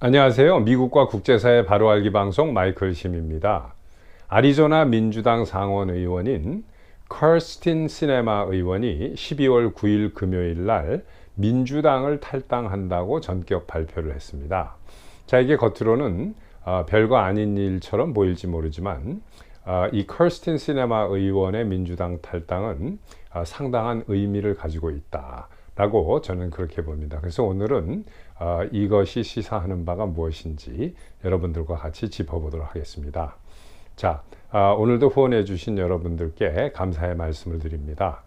안녕하세요. 미국과 국제사회 바로 알기 방송 마이클 심입니다. 아리조나 민주당 상원 의원인 커스틴 시네마 의원이 12월 9일 금요일 날 민주당을 탈당한다고 전격 발표를 했습니다. 자, 이게 겉으로는 어, 별거 아닌 일처럼 보일지 모르지만 어, 이 커스틴 시네마 의원의 민주당 탈당은 어, 상당한 의미를 가지고 있다. 라고 저는 그렇게 봅니다. 그래서 오늘은 어, 이것이 시사하는 바가 무엇인지 여러분들과 같이 짚어보도록 하겠습니다. 자, 어, 오늘도 후원해 주신 여러분들께 감사의 말씀을 드립니다.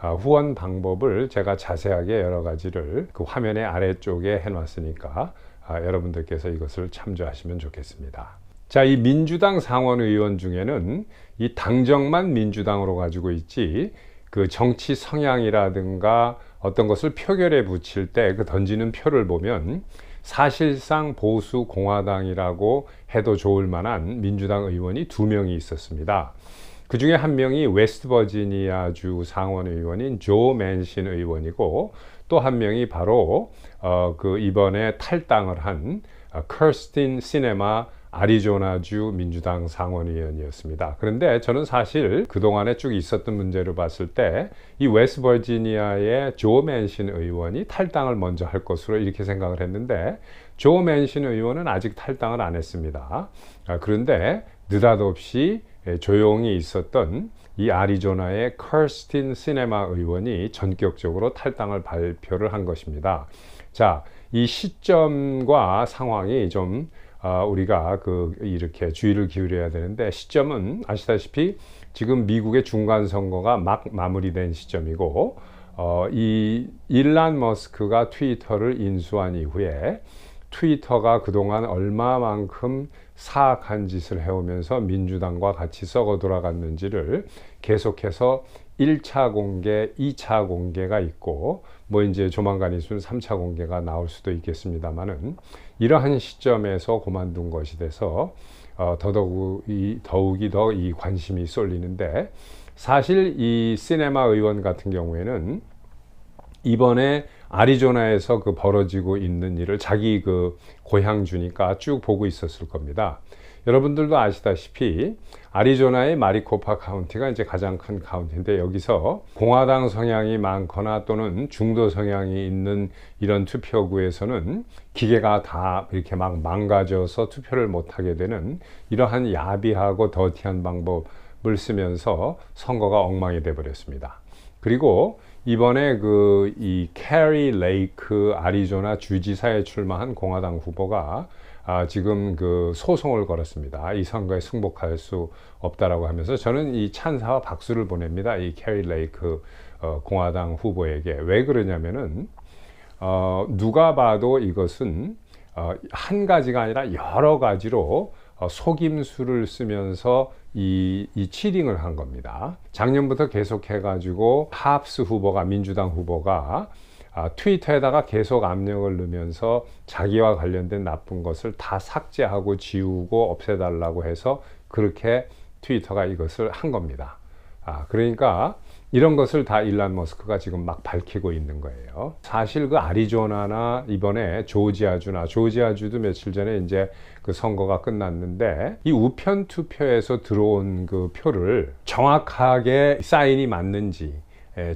어, 후원 방법을 제가 자세하게 여러 가지를 그 화면의 아래쪽에 해놨으니까 아, 여러분들께서 이것을 참조하시면 좋겠습니다. 자, 이 민주당 상원 의원 중에는 이 당정만 민주당으로 가지고 있지 그 정치 성향이라든가 어떤 것을 표결에 붙일 때 그 던지는 표를 보면 사실상 보수 공화당이라고 해도 좋을 만한 민주당 의원이 두 명이 있었습니다. 그 중에 한 명이 웨스트 버지니아주 상원 의원인 조 맨신 의원이고 또 한 명이 바로 어, 그 이번에 탈당을 한 어, 커스틴 시네마 아리조나주 민주당 상원의원이었습니다. 그런데 저는 사실 그동안에 쭉 있었던 문제를 봤을 때 이 웨스버지니아의 조 맨신 의원이 탈당을 먼저 할 것으로 이렇게 생각을 했는데 조 맨신 의원은 아직 탈당을 안 했습니다. 아, 그런데 느닷없이 조용히 있었던 이 아리조나의 커스틴 시네마 의원이 전격적으로 탈당을 발표를 한 것입니다. 자, 이 시점과 상황이 좀 아, 우리가 그 이렇게 주의를 기울여야 되는데 시점은 아시다시피 지금 미국의 중간 선거가 막 마무리된 시점이고 어, 이 일란 머스크가 트위터를 인수한 이후에 트위터가 그동안 얼마만큼 사악한 짓을 해오면서 민주당과 같이 썩어 돌아갔는지를 계속해서 1차 공개, 2차 공개가 있고 뭐 이제 조만간 있으면 3차 공개가 나올 수도 있겠습니다만은 이러한 시점에서 그만둔 것이 돼서 어, 더더욱이 더욱이 더 이 관심이 쏠리는데 사실 이 시네마 의원 같은 경우에는 이번에 아리조나에서 그 벌어지고 있는 일을 자기 그 고향 주니까 쭉 보고 있었을 겁니다. 여러분들도 아시다시피 아리조나의 마리코파 카운티가 이제 가장 큰 카운티인데 여기서 공화당 성향이 많거나 또는 중도 성향이 있는 이런 투표구에서는 기계가 다 이렇게 막 망가져서 투표를 못하게 되는 이러한 야비하고 더티한 방법을 쓰면서 선거가 엉망이 돼 버렸습니다. 그리고 이번에 그 이 캐리 레이크 아리조나 주지사에 출마한 공화당 후보가 아, 지금 그 소송을 걸었습니다. 이 선거에 승복할 수 없다라고 하면서 저는 이 찬사와 박수를 보냅니다. 이 캐리 레이크 어, 공화당 후보에게 왜 그러냐면은 어, 누가 봐도 이것은 어, 한 가지가 아니라 여러 가지로 어, 속임수를 쓰면서 이, 이 치링을 한 겁니다. 작년부터 계속해가지고 하프스 후보가 민주당 후보가 아, 트위터에다가 계속 압력을 넣으면서 자기와 관련된 나쁜 것을 다 삭제하고 지우고 없애달라고 해서 그렇게 트위터가 이것을 한 겁니다. 아, 그러니까 이런 것을 다 일란 머스크가 지금 막 밝히고 있는 거예요. 사실 그 아리조나나 이번에 조지아주나 조지아주도 며칠 전에 이제 그 선거가 끝났는데 이 우편 투표에서 들어온 그 표를 정확하게 사인이 맞는지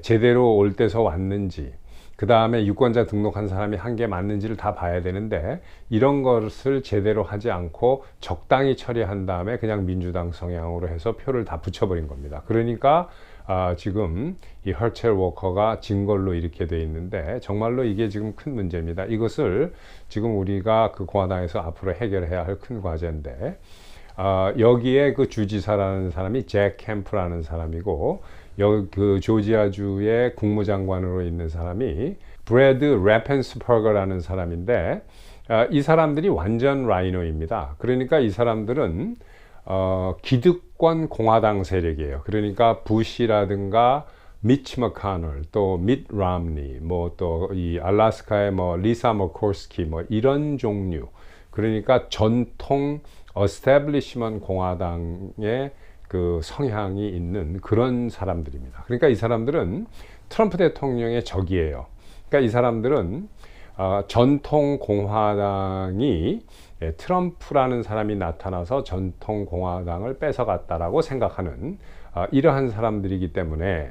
제대로 올 때서 왔는지 그 다음에 유권자 등록한 사람이 한 게 맞는지를 다 봐야 되는데 이런 것을 제대로 하지 않고 적당히 처리한 다음에 그냥 민주당 성향으로 해서 표를 다 붙여버린 겁니다. 그러니까 아, 지금 이 헐첼 워커가 진 걸로 이렇게 돼 있는데 정말로 이게 지금 큰 문제입니다. 이것을 지금 우리가 그 공화당에서 앞으로 해결해야 할 큰 과제인데 아, 여기에 그 주지사라는 사람이 잭 캠프라는 사람이고 여기 그 조지아주의 국무장관으로 있는 사람이 브래드 레펜스퍼거라는 사람인데 어, 이 사람들이 완전 라이노입니다. 그러니까 이 사람들은 어, 기득권 공화당 세력이에요. 그러니까 부시라든가 미치 머카널, 또밋 람니, 뭐 또 이 알라스카의 뭐 리사 머코스키 뭐 이런 종류. 그러니까 전통 어스태블리시먼 공화당의 그 성향이 있는 그런 사람들입니다. 그러니까 이 사람들은 트럼프 대통령의 적이에요. 그러니까 이 사람들은 어, 전통 공화당이 예, 트럼프라는 사람이 나타나서 전통 공화당을 뺏어갔다라고 생각하는 어, 이러한 사람들이기 때문에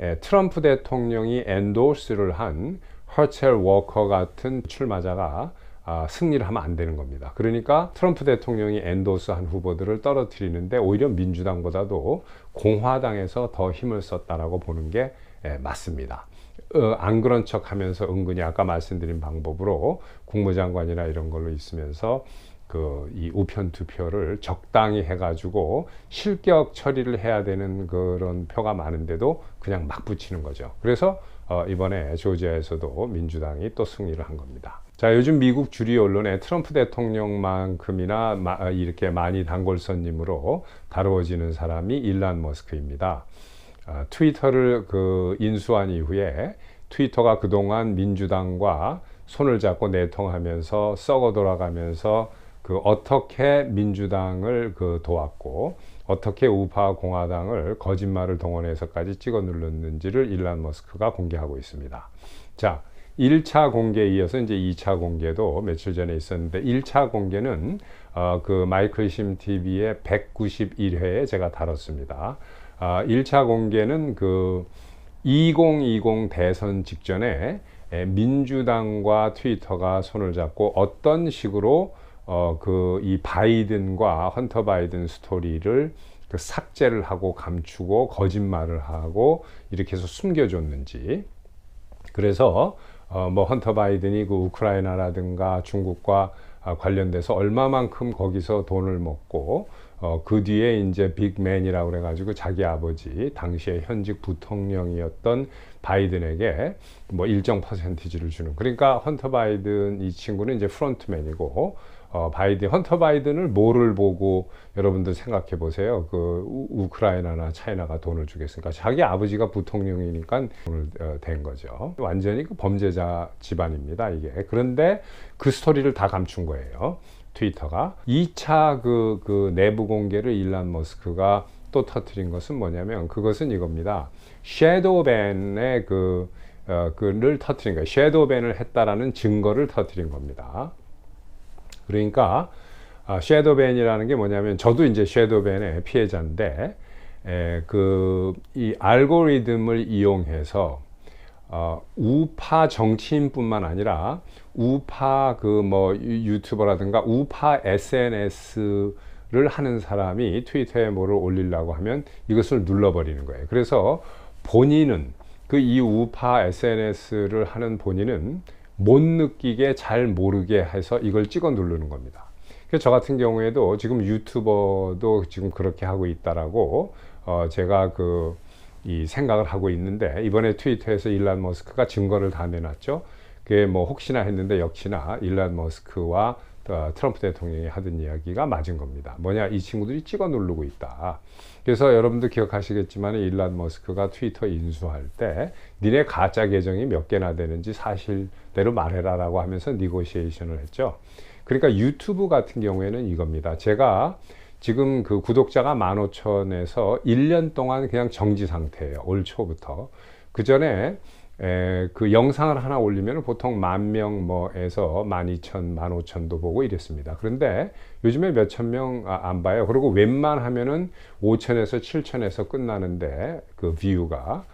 예, 트럼프 대통령이 엔도스를 한 허첼 워커 같은 출마자가 아, 승리를 하면 안 되는 겁니다. 그러니까 트럼프 대통령이 엔도스한 후보들을 떨어뜨리는데 오히려 민주당보다도 공화당에서 더 힘을 썼다라고 보는 게 예, 맞습니다. 어, 안 그런 척 하면서 은근히 아까 말씀드린 방법으로 국무장관이나 이런 걸로 있으면서 그 이 우편 투표를 적당히 해가지고 실격 처리를 해야 되는 그런 표가 많은데도 그냥 막 붙이는 거죠. 그래서 어, 이번에 조지아에서도 민주당이 또 승리를 한 겁니다. 자, 요즘 미국 주류 언론에 트럼프 대통령만큼이나 마, 이렇게 많이 단골손님으로 다루어지는 사람이 일란 머스크입니다. 아, 트위터를 그 인수한 이후에 트위터가 그동안 민주당과 손을 잡고 내통하면서 썩어 돌아가면서 그 어떻게 민주당을 그 도왔고 어떻게 우파 공화당을 거짓말을 동원해서까지 찍어 눌렀는지를 일란 머스크가 공개하고 있습니다. 자, 1차 공개에 이어서 이제 2차 공개도 며칠 전에 있었는데 1차 공개는 어, 그 마이클 심 TV의 191회에 제가 다뤘습니다. 아, 1차 공개는 그 2020 대선 직전에 민주당과 트위터가 손을 잡고 어떤 식으로 어, 그 이 바이든과 헌터 바이든 스토리를 그 삭제를 하고 감추고 거짓말을 하고 이렇게 해서 숨겨줬는지. 그래서 어, 뭐 헌터 바이든이 그 우크라이나라든가 중국과 아, 관련돼서 얼마만큼 거기서 돈을 먹고 어, 그 뒤에 이제 빅맨이라고 그래가지고 자기 아버지 당시에 현직 부통령이었던 바이든에게 뭐 일정 퍼센티지를 주는. 그러니까 헌터 바이든 이 친구는 이제 프론트맨이고 어, 바이든 헌터 바이든을 뭐를 보고 여러분들 생각해 보세요. 그 우, 크라이나나 차이나가 돈을 주겠습니까? 자기 아버지가 부통령이니까 돈을 어, 된 거죠. 완전히 그 범죄자 집안입니다. 이게 그런데 그 스토리를 다 감춘 거예요. 트위터가 2차 그, 그 내부 공개를 일란 머스크가 또 터트린 것은 뭐냐면 그것은 이겁니다. 섀도우밴의 그 어, 그를 터트린 거예요. 섀도우밴을 했다라는 증거를 터트린 겁니다. 그러니까 아, 섀도우밴이라는 게 뭐냐면 저도 이제 섀도우밴의 피해자인데 그 이 알고리즘을 이용해서 어, 우파 정치인뿐만 아니라 우파 그 뭐 유튜버라든가 우파 SNS를 하는 사람이 트위터에 뭐를 올리려고 하면 이것을 눌러버리는 거예요. 그래서 본인은 그 이 우파 SNS를 하는 본인은 못 느끼게 잘 모르게 해서 이걸 찍어 누르는 겁니다. 그래서 저 같은 경우에도 지금 유튜버도 지금 그렇게 하고 있다라고 어 제가 그 이 생각을 하고 있는데 이번에 트위터에서 일란 머스크가 증거를 다 내놨죠. 그게 뭐 혹시나 했는데 역시나 일란 머스크와 어, 트럼프 대통령이 하던 이야기가 맞은 겁니다. 뭐냐, 이 친구들이 찍어 누르고 있다. 그래서 여러분들 기억하시겠지만 일란 머스크가 트위터 인수할 때 니네 가짜 계정이 몇 개나 되는지 사실대로 말해라 라고 하면서 니고시에이션을 했죠. 그러니까 유튜브 같은 경우에는 이겁니다. 제가 지금 그 구독자가 15,000에서 1년 동안 그냥 정지 상태예요. 올 초부터. 그 전에 에, 그 영상을 하나 올리면 보통 만 명 뭐에서 만 이천, 만 오천도 보고 이랬습니다. 그런데 요즘에 몇천 명안 아, 봐요. 그리고 웬만하면은 오천에서 칠천에서 끝나는데 그 뷰가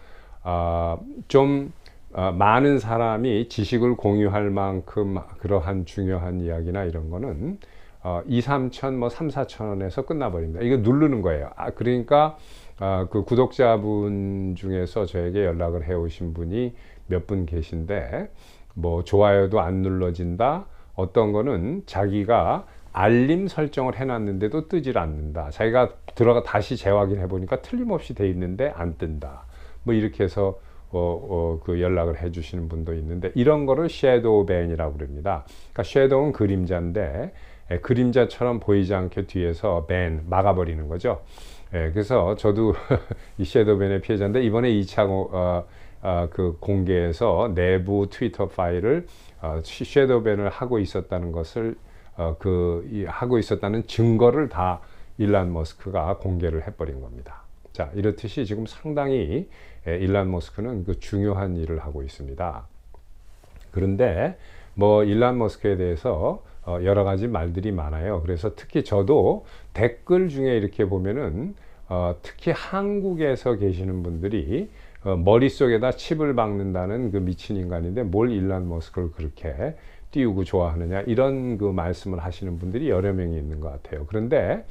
아, 좀 아, 많은 사람이 지식을 공유할 만큼 그러한 중요한 이야기나 이런 거는 어, 2, 3천, 뭐 3, 4천 원에서 끝나버립니다. 이거 누르는 거예요. 아, 그러니까 아, 그 구독자분 중에서 저에게 연락을 해 오신 분이 몇 분 계신데 뭐 좋아요도 안 눌러진다. 어떤 거는 자기가 알림 설정을 해놨는데도 뜨질 않는다. 자기가 들어가 다시 재확인해 보니까 틀림없이 돼 있는데 안 뜬다. 뭐 이렇게 해서 어, 어, 그 연락을 해 주시는 분도 있는데 이런 거를 섀도우 밴이라고 그럽니다. 그러니까 섀도우는 그림자인데 에, 그림자처럼 보이지 않게 뒤에서 밴 막아버리는 거죠. 예, 그래서 저도 이 섀도우밴의 피해자인데 이번에 2차 어, 어, 그 공개에서 내부 트위터 파일을 어, 섀도우밴을 하고 있었다는 것을 어, 그 이, 하고 있었다는 증거를 다 일란 머스크가 공개를 해버린 겁니다. 자 이렇듯이 지금 상당히 예, 일란 머스크는 그 중요한 일을 하고 있습니다. 그런데 뭐 일란 머스크에 대해서 어, 여러 가지 말들이 많아요. 그래서 특히 저도 댓글 중에 이렇게 보면은 어, 특히 한국에서 계시는 분들이 어, 머릿속에다 칩을 박는다는 그 미친 인간인데 뭘 일란 머스크를 그렇게 띄우고 좋아하느냐 이런 그 말씀을 하시는 분들이 여러 명이 있는 것 같아요. 그런데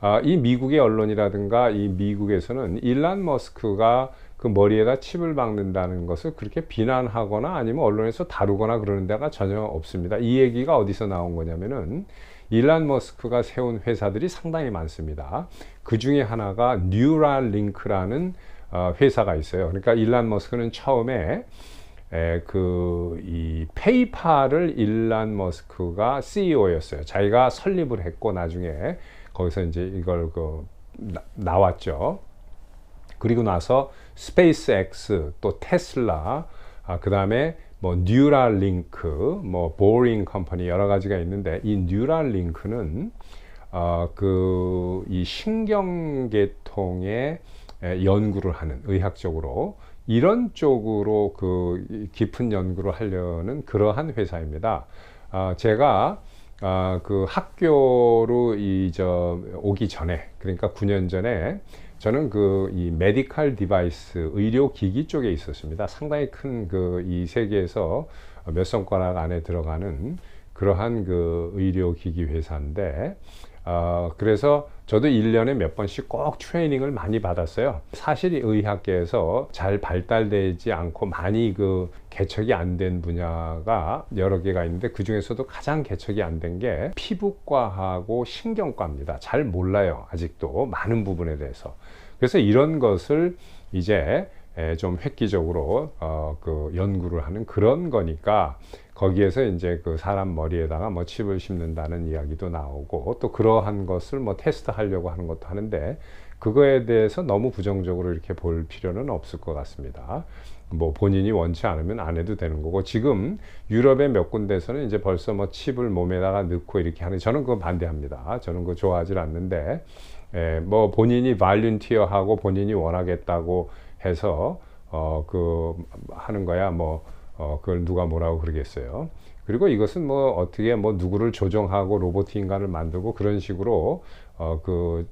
어, 이 미국의 언론이라든가 이 미국에서는 일란 머스크가 그 머리에다 칩을 박는다는 것을 그렇게 비난하거나 아니면 언론에서 다루거나 그러는 데가 전혀 없습니다. 이 얘기가 어디서 나온 거냐면은 일란 머스크가 세운 회사들이 상당히 많습니다. 그 중에 하나가 뉴랄링크라는 어, 회사가 있어요. 그러니까 일란 머스크는 처음에 그이 페이팔을 일란 머스크가 CEO였어요. 자기가 설립을 했고 나중에 거기서 이제 이걸 그 나, 왔죠 그리고 나서 스페이스X 또 테슬라 아, 그 다음에 뭐 뉴랄링크, 뭐 보링 컴퍼니 여러 가지가 있는데 이 뉴랄링크는 어, 그이 신경계통의 연구를 하는 의학적으로 이런 쪽으로 그 깊은 연구를 하려는 그러한 회사입니다. 아, 제가 아, 그 학교로 이 저 오기 전에 그러니까 9년 전에 저는 그 이 메디칼 디바이스 의료 기기 쪽에 있었습니다. 상당히 큰 그 이 세계에서 몇 손가락 안에 들어가는 그러한 그 의료 기기 회사인데 어, 그래서 저도 1년에 몇 번씩 꼭 트레이닝을 많이 받았어요. 사실 의학계에서 잘 발달되지 않고 많이 그 개척이 안 된 분야가 여러 개가 있는데 그 중에서도 가장 개척이 안 된 게 피부과하고 신경과입니다. 잘 몰라요. 아직도 많은 부분에 대해서. 그래서 이런 것을 이제 좀 획기적으로 어, 그 연구를 하는 그런 거니까 거기에서 이제 그 사람 머리에다가 뭐 칩을 심는다는 이야기도 나오고 또 그러한 것을 뭐 테스트 하려고 하는 것도 하는데 그거에 대해서 너무 부정적으로 이렇게 볼 필요는 없을 것 같습니다. 뭐 본인이 원치 않으면 안 해도 되는 거고 지금 유럽의 몇 군데에서는 이제 벌써 뭐 칩을 몸에다가 넣고 이렇게 하는 저는 그거 반대합니다. 저는 그거 좋아하지 않는데 에, 뭐 본인이 발륜티어하고 본인이 원하겠다고 해서 어 그 하는 거야 뭐 어, 그걸 누가 뭐라고 그러겠어요. 그리고 이것은 뭐 어떻게 뭐 누구를 조종하고 로봇 인간을 만들고 그런 식으로 어, 그,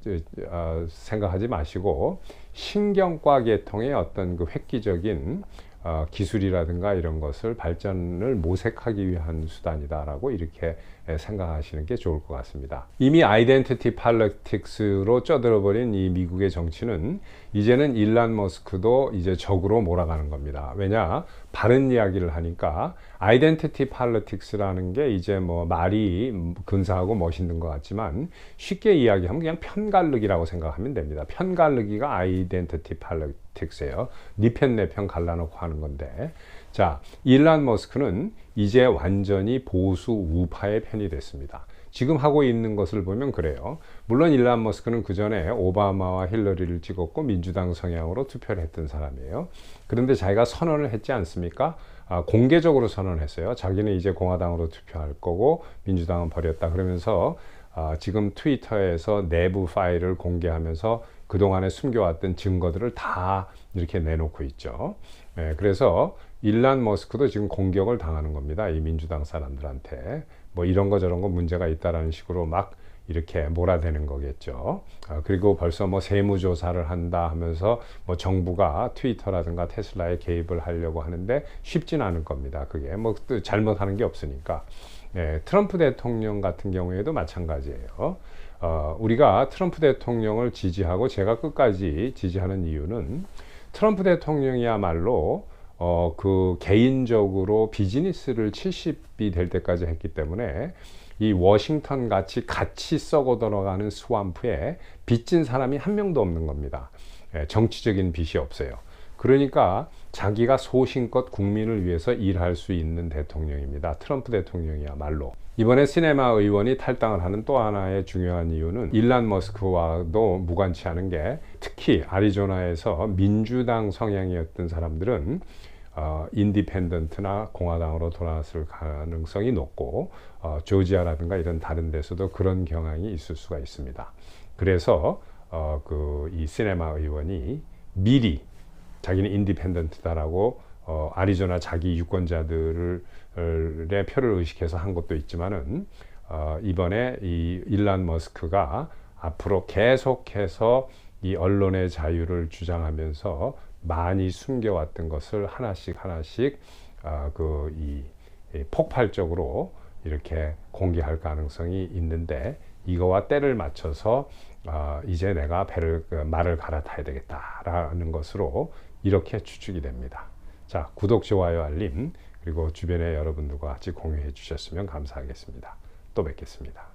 어, 생각하지 마시고 신경과 계통의 어떤 그 획기적인 어, 기술이라든가 이런 것을 발전을 모색하기 위한 수단이다라고 이렇게 생각하시는 게 좋을 것 같습니다. 이미 아이덴티티 팔레틱스로 쪄들어버린 이 미국의 정치는 이제는 일란 머스크도 이제 적으로 몰아가는 겁니다. 왜냐? 바른 이야기를 하니까 아이덴티티 팔레틱스라는 게 이제 뭐 말이 근사하고 멋있는 것 같지만 쉽게 이야기하면 그냥 편갈르기라고 생각하면 됩니다. 편갈르기가 아이덴티티 팔레틱스예요. 니편 내편 갈라놓고 하는 건데 자, 일란 머스크는 이제 완전히 보수 우파의 편이 됐습니다. 지금 하고 있는 것을 보면 그래요. 물론 일란 머스크는 그 전에 오바마와 힐러리를 찍었고 민주당 성향으로 투표를 했던 사람이에요. 그런데 자기가 선언을 했지 않습니까? 아, 공개적으로 선언했어요. 자기는 이제 공화당으로 투표할 거고 민주당은 버렸다. 그러면서 아, 지금 트위터에서 내부 파일을 공개하면서 그동안에 숨겨왔던 증거들을 다 이렇게 내놓고 있죠. 네, 그래서 일란 머스크도 지금 공격을 당하는 겁니다. 이 민주당 사람들한테. 뭐 이런 거 저런 거 문제가 있다라는 식으로 막 이렇게 몰아대는 거겠죠. 아, 그리고 벌써 뭐 세무조사를 한다 하면서 뭐 정부가 트위터라든가 테슬라에 개입을 하려고 하는데 쉽진 않을 겁니다. 그게 뭐 잘못하는 게 없으니까. 예, 트럼프 대통령 같은 경우에도 마찬가지예요. 어, 우리가 트럼프 대통령을 지지하고 제가 끝까지 지지하는 이유는 트럼프 대통령이야말로 어, 그 개인적으로 비즈니스를 70이 될 때까지 했기 때문에 이 워싱턴 같이 같이 썩어 들어가는 스왑프에 빚진 사람이 한 명도 없는 겁니다. 예, 정치적인 빚이 없어요. 그러니까 자기가 소신껏 국민을 위해서 일할 수 있는 대통령입니다. 트럼프 대통령이야말로. 이번에 시네마 의원이 탈당을 하는 또 하나의 중요한 이유는 일란 머스크와도 무관치 않은 게 특히 아리조나에서 민주당 성향이었던 사람들은 어, 인디펜던트나 공화당으로 돌아왔을 가능성이 높고 어, 조지아라든가 이런 다른 데서도 그런 경향이 있을 수가 있습니다. 그래서 어, 그이 시네마 의원이 미리 자기는 인디펜던트다라고 어, 어, 아리조나 자기 유권자들의 표를 의식해서 한 것도 있지만은 어, 이번에 이 일란 머스크가 앞으로 계속해서 이 언론의 자유를 주장하면서 많이 숨겨왔던 것을 하나씩 하나씩 아, 그이 폭발적으로 이렇게 공개할 가능성이 있는데 이거와 때를 맞춰서 아, 이제 내가 배를 그 말을 갈아타야 되겠다라는 것으로 이렇게 추측이 됩니다. 자 구독 좋아요 알림 그리고 주변의 여러분들과 같이 공유해 주셨으면 감사하겠습니다. 또 뵙겠습니다.